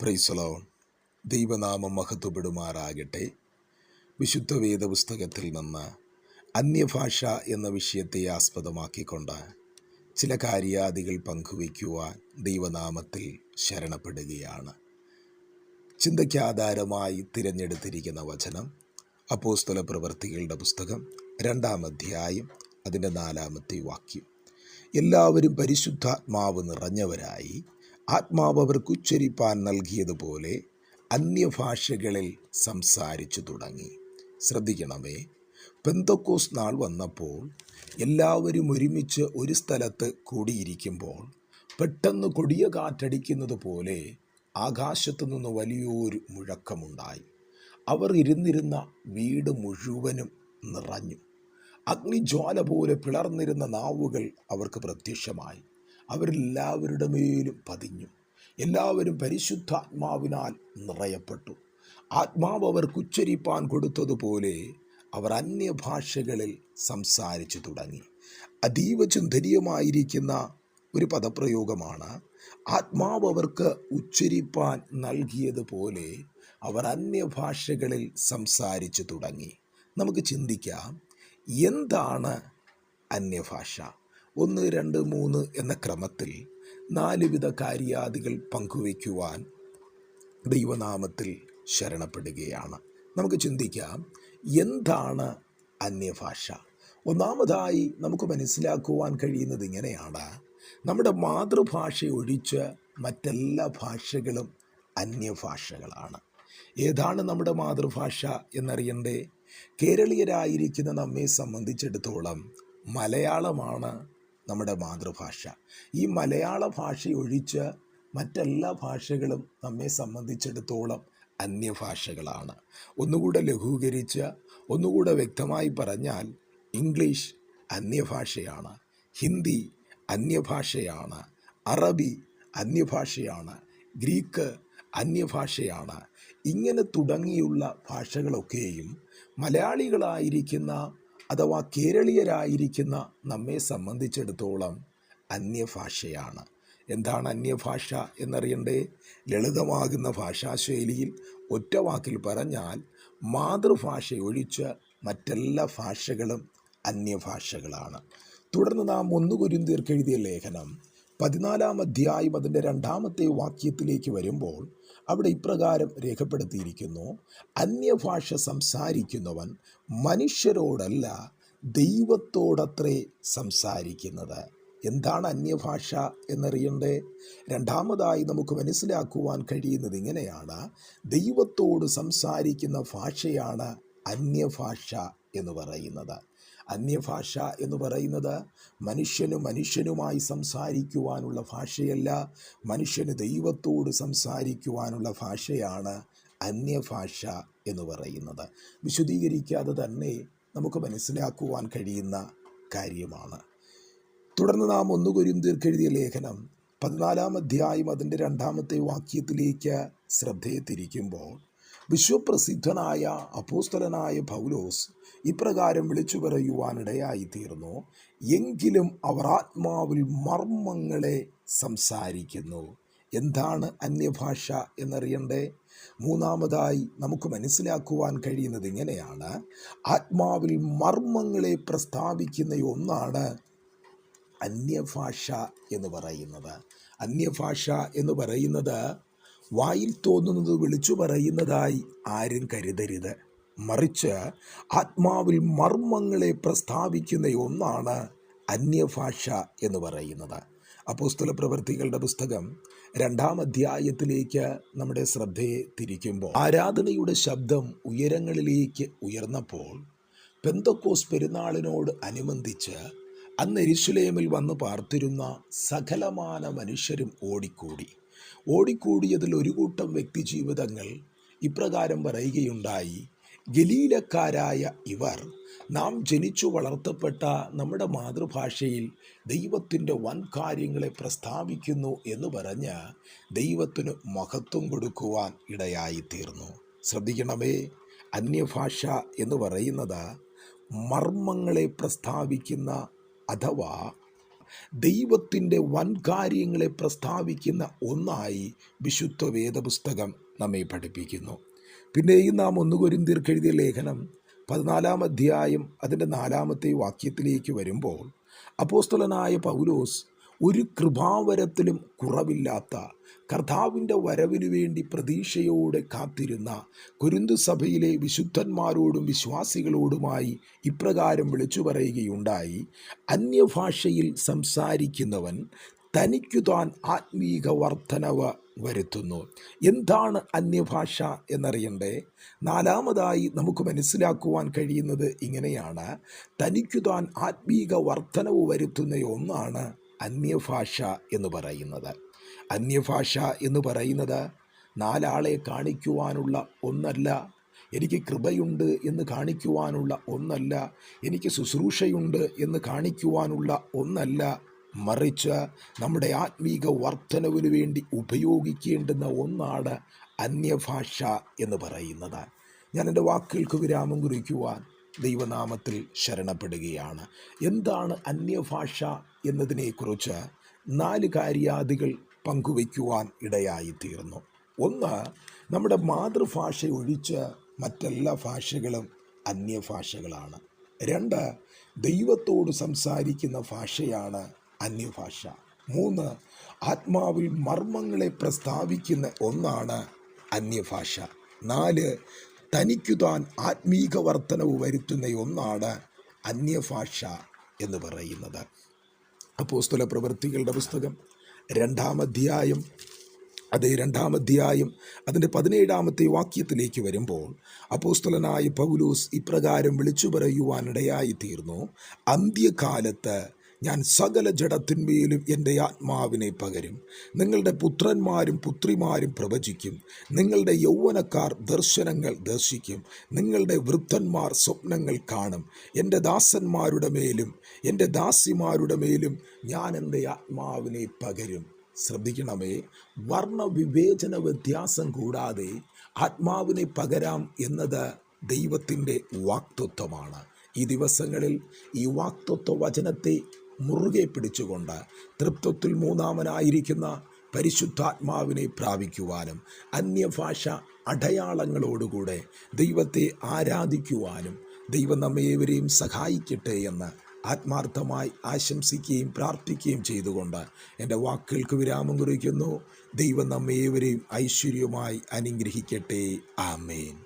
പ്രൈസലോ ദൈവനാമം മഹത്വപ്പെടുമാറാകട്ടെ. വിശുദ്ധ വേദപുസ്തകത്തിൽ നിന്ന് അന്യഭാഷ എന്ന വിഷയത്തെ ആസ്പദമാക്കിക്കൊണ്ട് ചില കാര്യാദികൾ പങ്കുവയ്ക്കുവാൻ ദൈവനാമത്തിൽ ശരണപ്പെടുകയാണ്. ചിന്തയ്ക്കാധാരമായി തിരഞ്ഞെടുത്തിരിക്കുന്ന വചനം അപ്പോസ്തല പ്രവർത്തികളുടെ പുസ്തകം രണ്ടാം അധ്യായം അതിന്റെ നാലാമത്തെ വാക്യം. എല്ലാവരും പരിശുദ്ധാത്മാവ് നിറഞ്ഞവരായി ആത്മാവ് അവർക്ക് ഉച്ചരിപ്പാൻ നൽകിയതുപോലെ അന്യഭാഷകളിൽ സംസാരിച്ചു തുടങ്ങി. ശ്രദ്ധിക്കണമേ പെന്തക്കോസ് നാൾ വന്നപ്പോൾ എല്ലാവരും ഒരുമിച്ച് ഒരു സ്ഥലത്ത് കൂടിയിരിക്കുമ്പോൾ പെട്ടെന്ന് കൊടിയ കാറ്റടിക്കുന്നത് പോലെ ആകാശത്തു നിന്ന് വലിയൊരു മുഴക്കമുണ്ടായി. അവർ ഇരുന്നിരുന്ന വീട് മുഴുവനും നിറഞ്ഞു. അഗ്നിജ്വാല പോലെ പിളർന്നിരുന്ന നാവുകൾ അവർക്ക് പ്രത്യക്ഷമായി. അവരെല്ലാവരുടെ മേലും പതിഞ്ഞു. എല്ലാവരും പരിശുദ്ധാത്മാവിനാൽ നിറയപ്പെട്ടു. ആത്മാവ് അവർക്ക് ഉച്ചരിപ്പാൻ കൊടുത്തതുപോലെ അവർ അന്യഭാഷകളിൽ സംസാരിച്ചു തുടങ്ങി. അതീവ ചിന്തനീയമായിരിക്കുന്ന ഒരു പദപ്രയോഗമാണ് ആത്മാവ് അവർക്ക് ഉച്ചരിപ്പാൻ നൽകിയതുപോലെ അവർ അന്യഭാഷകളിൽ സംസാരിച്ചു തുടങ്ങി. നമുക്ക് ചിന്തിക്കാം എന്താണ് അന്യഭാഷ? ഒന്ന് രണ്ട് മൂന്ന് എന്ന ക്രമത്തിൽ നാലുവിധ കാര്യാദികൾ പങ്കുവയ്ക്കുവാൻ ദൈവനാമത്തിൽ ശരണപ്പെടുകയാണ്. നമുക്ക് ചിന്തിക്കാം എന്താണ് അന്യഭാഷ? ഒന്നാമതായി നമുക്ക് മനസ്സിലാക്കുവാൻ കഴിയുന്നത് ഇങ്ങനെയാണ്. നമ്മുടെ മാതൃഭാഷ ഒഴിച്ച് മറ്റെല്ലാ ഭാഷകളും അന്യഭാഷകളാണ്. ഏതാണ് നമ്മുടെ മാതൃഭാഷ എന്നറിയണ്ടേ? കേരളീയരായിരിക്കുന്ന നമ്മെ സംബന്ധിച്ചിടത്തോളം മലയാളമാണ് നമ്മുടെ മാതൃഭാഷ. ഈ മലയാള ഭാഷ ഒഴിച്ച് മറ്റെല്ലാ ഭാഷകളും നമ്മെ സംബന്ധിച്ചിടത്തോളം അന്യഭാഷകളാണ്. ഒന്നുകൂടെ ലഘൂകരിച്ച് ഒന്നുകൂടെ വ്യക്തമായി പറഞ്ഞാൽ ഇംഗ്ലീഷ് അന്യഭാഷയാണ് ഹിന്ദി അന്യഭാഷയാണ് അറബി അന്യഭാഷയാണ് ഗ്രീക്ക് അന്യഭാഷയാണ്. ഇങ്ങനെ തുടങ്ങിയുള്ള ഭാഷകളൊക്കെയും മലയാളികളായിരിക്കുന്ന അഥവാ കേരളീയരായിരിക്കുന്ന നമ്മെ സംബന്ധിച്ചിടത്തോളം അന്യഭാഷയാണ്. എന്താണ് അന്യഭാഷ എന്നറിയണ്ടേ? ലളിതമാകുന്ന ഭാഷാശൈലിയിൽ ഒറ്റ വാക്കിൽ പറഞ്ഞാൽ മാതൃഭാഷ ഒഴിച്ച് മറ്റെല്ലാ ഭാഷകളും അന്യഭാഷകളാണ്. തുടർന്ന് നാം ഒന്നുകുരുന്തീർക്കെഴുതിയ കുരുന്തീർക്ക് ലേഖനം പതിനാലാം അധ്യായം അതിന്റെ രണ്ടാമത്തെ വാക്യത്തിലേക്ക് വരുമ്പോൾ അവിടെ ഇപ്രകാരം രേഖപ്പെടുത്തിയിരിക്കുന്നു. അന്യഭാഷ സംസാരിക്കുന്നവൻ മനുഷ്യരോടല്ല ദൈവത്തോടത്രേ സംസാരിക്കുന്നത്. എന്താണ് അന്യഭാഷ എന്നറിയണ്ടേ? രണ്ടാമതായി നമുക്ക് മനസ്സിലാക്കുവാൻ കഴിയുന്നത് ഇങ്ങനെയാണ്. ദൈവത്തോട് സംസാരിക്കുന്ന ഭാഷയാണ് അന്യഭാഷ എന്ന് പറയുന്നത്. അന്യഭാഷ എന്ന് പറയുന്നത് മനുഷ്യന് മനുഷ്യനുമായി സംസാരിക്കുവാനുള്ള ഭാഷയല്ല. മനുഷ്യന് ദൈവത്തോട് സംസാരിക്കുവാനുള്ള ഭാഷയാണ് അന്യഭാഷ എന്ന് പറയുന്നത്. വിശദീകരിക്കാതെ തന്നെ നമുക്ക് മനസ്സിലാക്കുവാൻ കഴിയുന്ന കാര്യമാണ്. തുടർന്ന് നാം ഒന്നുകൊരും കൊരിന്തിർക്കെഴുതിയ ലേഖനം പതിനാലാം അധ്യായം അതിന്റെ രണ്ടാമത്തെ വാക്യത്തിലേക്ക് ശ്രദ്ധയെ തിരിക്കുമ്പോൾ വിശ്വപ്രസിദ്ധനായ അപ്പോസ്തലനായ പൗലോസ് ഇപ്രകാരം വിളിച്ചു പറയുവാനിടയായിത്തീർന്നു എങ്കിലും അവർ ആത്മാവിൽ മർമ്മങ്ങളെ സംസാരിക്കുന്നു. എന്താണ് അന്യഭാഷ എന്നറിയണ്ടേ? മൂന്നാമതായി നമുക്ക് മനസ്സിലാക്കുവാൻ കഴിയുന്നത് ഇങ്ങനെയാണ്. ആത്മാവിൽ മർമ്മങ്ങളെ പ്രസ്താവിക്കുന്ന ഒന്നാണ് അന്യഭാഷ എന്ന് പറയുന്നത്. അന്യഭാഷ എന്ന് പറയുന്നത് വായിൽ തോന്നുന്നത് വിളിച്ചു പറയുന്നതായി ആരും കരുതരുത്. മറിച്ച് ആത്മാവിൽ മർമ്മങ്ങളെ പ്രസ്താവിക്കുന്ന ഒന്നാണ് അന്യഭാഷ എന്ന് പറയുന്നത്. അപ്പോസ്തല പ്രവൃത്തികളുടെ പുസ്തകം രണ്ടാം അധ്യായത്തിലേക്ക് നമ്മുടെ ശ്രദ്ധയെ തിരിക്കുമ്പോൾ ആരാധനയുടെ ശബ്ദം ഉയരങ്ങളിലേക്ക് ഉയർന്നപ്പോൾ പെന്തക്കോസ് പെരുന്നാളിനോട് അനുബന്ധിച്ച് അന്ന് എരിശുലേമിൽ വന്ന് പാർത്തിരുന്ന സകലമാന മനുഷ്യരും ഓടിക്കൂടി. ഓടിക്കൂടിയതിൽ ഒരു കൂട്ടം വ്യക്തി ജീവിതങ്ങൾ ഇപ്രകാരം പറയുകയുണ്ടായി. ഗലീലക്കാരായ ഇവർ നാം ജനിച്ചു വളർത്തപ്പെട്ട നമ്മുടെ മാതൃഭാഷയിൽ ദൈവത്തിന്റെ വൻ കാര്യങ്ങളെ പ്രസ്താവിക്കുന്നു എന്ന് പറഞ്ഞ് ദൈവത്തിന് മഹത്വം കൊടുക്കുവാൻ ഇടയായിത്തീർന്നു. ശ്രദ്ധിക്കണമേ അന്യഭാഷ എന്ന് പറയുന്നത് മർമ്മങ്ങളെ പ്രസ്താവിക്കുന്ന അഥവാ ദൈവത്തിന്റെ വൻകാര്യങ്ങളെ പ്രസ്താവിക്കുന്ന ഒന്നായി വിശുദ്ധ വേദപുസ്തകം നമ്മെ പഠിപ്പിക്കുന്നു. പിന്നെയും നാം ഒന്ന് തീർക്കെഴുതിയ ലേഖനം പതിനാലാം അധ്യായം അതിന്റെ നാലാമത്തെ വാക്യത്തിലേക്ക് വരുമ്പോൾ അപ്പോസ്തലനായ പൗലോസ് ഒരു കൃപാവരത്തിലും കുറവില്ലാത്ത കർത്താവിന്റെ വരവിനു വേണ്ടി പ്രതീക്ഷയോടെ കാത്തിരുന്ന കുരുന്തു സഭയിലെ വിശുദ്ധന്മാരോടും വിശ്വാസികളോടുമായി ഇപ്രകാരം വിളിച്ചു പറയുകയുണ്ടായി. അന്യഭാഷയിൽ സംസാരിക്കുന്നവൻ തനിക്കു താൻ ആത്മീക വർധനവ് വരുത്തുന്നു. എന്താണ് അന്യഭാഷ എന്നറിയണ്ടേ? നാലാമതായി നമുക്ക് മനസ്സിലാക്കുവാൻ കഴിയുന്നത് ഇങ്ങനെയാണ്. തനിക്കു താൻ ആത്മീക വർധനവ് വരുത്തുന്ന ഒന്നാണ് അന്യഭാഷ എന്ന് പറയുന്നത്. അന്യഭാഷ എന്ന് പറയുന്നത് നാലാളെ കാണിക്കുവാനുള്ള ഒന്നല്ല എനിക്ക് കൃപയുണ്ട് എന്ന് കാണിക്കുവാനുള്ള ഒന്നല്ല എനിക്ക് ശുശ്രൂഷയുണ്ട് എന്ന് കാണിക്കുവാനുള്ള ഒന്നല്ല മറിച്ച് നമ്മുടെ ആത്മീക വർധനവിന് വേണ്ടി ഉപയോഗിക്കേണ്ടുന്ന ഒന്നാണ് അന്യഭാഷ എന്ന് പറയുന്നത്. ഞാൻ എന്റെ വാക്കുകൾക്ക് വിരാമം കുറിക്കുവാൻ ദൈവനാമത്തിൽ ശരണപ്പെടുകയാണ്. എന്താണ് അന്യഭാഷ എന്നതിനെക്കുറിച്ച് നാല് കാര്യാദികൾ പങ്കുവയ്ക്കുവാൻ ഇടയായിത്തീർന്നു. ഒന്ന് നമ്മുടെ മാതൃഭാഷ ഒഴിച്ച് മറ്റെല്ലാ ഭാഷകളും അന്യഭാഷകളാണ്. രണ്ട് ദൈവത്തോട് സംസാരിക്കുന്ന ഭാഷയാണ് അന്യഭാഷ. മൂന്ന് ആത്മാവിൽ മർമ്മങ്ങളെ പ്രസ്താവിക്കുന്ന ഒന്നാണ് അന്യഭാഷ. നാല് തനിക്കു താൻ ആത്മീക വർധനവ് വരുത്തുന്ന ഒന്നാണ് അന്യഭാഷ എന്ന് പറയുന്നത്. അപ്പോസ്തല പ്രവൃത്തികളുടെ പുസ്തകം രണ്ടാം അധ്യായം അതേ രണ്ടാം അധ്യായം അതിന്റെ പതിനേഴാമത്തെ വാക്യത്തിലേക്ക് വരുമ്പോൾ അപ്പോസ്തലനായ പൗലൂസ് ഇപ്രകാരം വിളിച്ചു പറയുവാനിടയായി തീർന്നു അന്ത്യകാലത്ത് ഞാൻ സകല ജഡത്തിന്മേലും എന്റെ ആത്മാവിനെ പകരും. നിങ്ങളുടെ പുത്രന്മാരും പുത്രിമാരും പ്രവചിക്കും. നിങ്ങളുടെ യൗവനക്കാർ ദർശനങ്ങൾ ദർശിക്കും. നിങ്ങളുടെ വൃദ്ധന്മാർ സ്വപ്നങ്ങൾ കാണും. എന്റെ ദാസന്മാരുടെ മേലും എന്റെ ദാസിമാരുടെ മേലും ഞാൻ എന്റെ ആത്മാവിനെ പകരും. ശ്രദ്ധിക്കണമേ വർണവിവേചന വ്യത്യാസം കൂടാതെ ആത്മാവിനെ പകരാം എന്നത് ദൈവത്തിന്റെ വാക്തത്വമാണ്. ഈ ദിവസങ്ങളിൽ ഈ വാക്തത്വ വചനത്തെ മുറുകെ പിടിച്ചുകൊണ്ട് തൃപ്തത്തിൽ മൂന്നാമനായിരിക്കുന്ന പരിശുദ്ധാത്മാവിനെ പ്രാപിക്കുവാനും അന്യഭാഷ അടയാളങ്ങളോടുകൂടെ ദൈവത്തെ ആരാധിക്കുവാനും ദൈവം നമ്മേവരെയും സഹായിക്കട്ടെ എന്ന് ആത്മാർത്ഥമായി ആശംസിക്കുകയും പ്രാർത്ഥിക്കുകയും ചെയ്തുകൊണ്ട് എന്റെ വാക്കുകൾക്ക് വിരാമം കുറിക്കുന്നു. ദൈവം നമ്മേവരെയും ഐശ്വര്യമായി അനുഗ്രഹിക്കട്ടെ. ആമേൻ.